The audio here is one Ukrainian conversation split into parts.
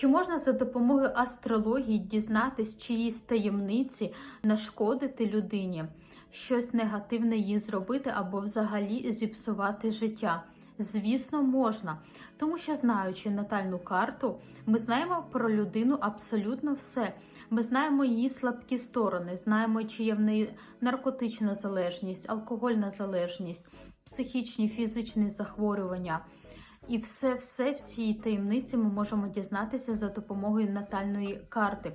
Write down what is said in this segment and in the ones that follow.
Чи можна за допомогою астрології дізнатись чиїсь таємниці, нашкодити людині, щось негативне їй зробити або взагалі зіпсувати життя? Звісно, можна, тому що знаючи натальну карту, ми знаємо про людину абсолютно все. Ми знаємо її слабкі сторони, знаємо, чи є в неї наркотична залежність, алкогольна залежність, психічні, фізичні захворювання. І все, все, всі таємниці ми можемо дізнатися за допомогою натальної карти.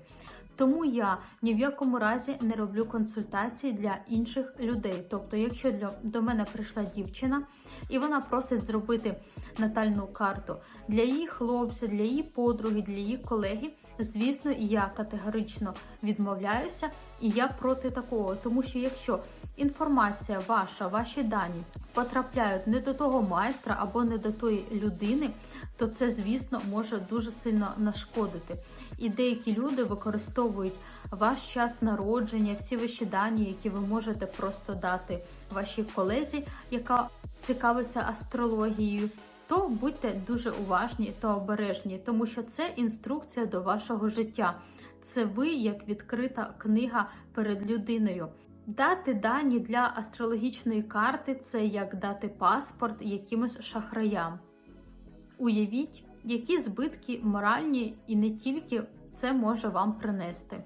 Тому я ні в якому разі не роблю консультації для інших людей. Тобто, якщо для, до мене прийшла дівчина і вона просить зробити натальну карту для її хлопця, для її подруги, для її колеги, звісно, я категорично відмовляюся, і я проти такого, тому що якщо інформація ваша, ваші дані потрапляють не до того майстра або не до тої людини, то це, звісно, може дуже сильно нашкодити. І деякі люди використовують ваш час народження, всі ваші дані, які ви можете просто дати вашій колезі, яка цікавиться астрологією. То будьте дуже уважні та обережні, тому що це інструкція до вашого життя. Це ви як відкрита книга перед людиною. Дати дані для астрологічної карти це як дати паспорт якимось шахраям. Уявіть, які збитки моральні і не тільки це може вам принести.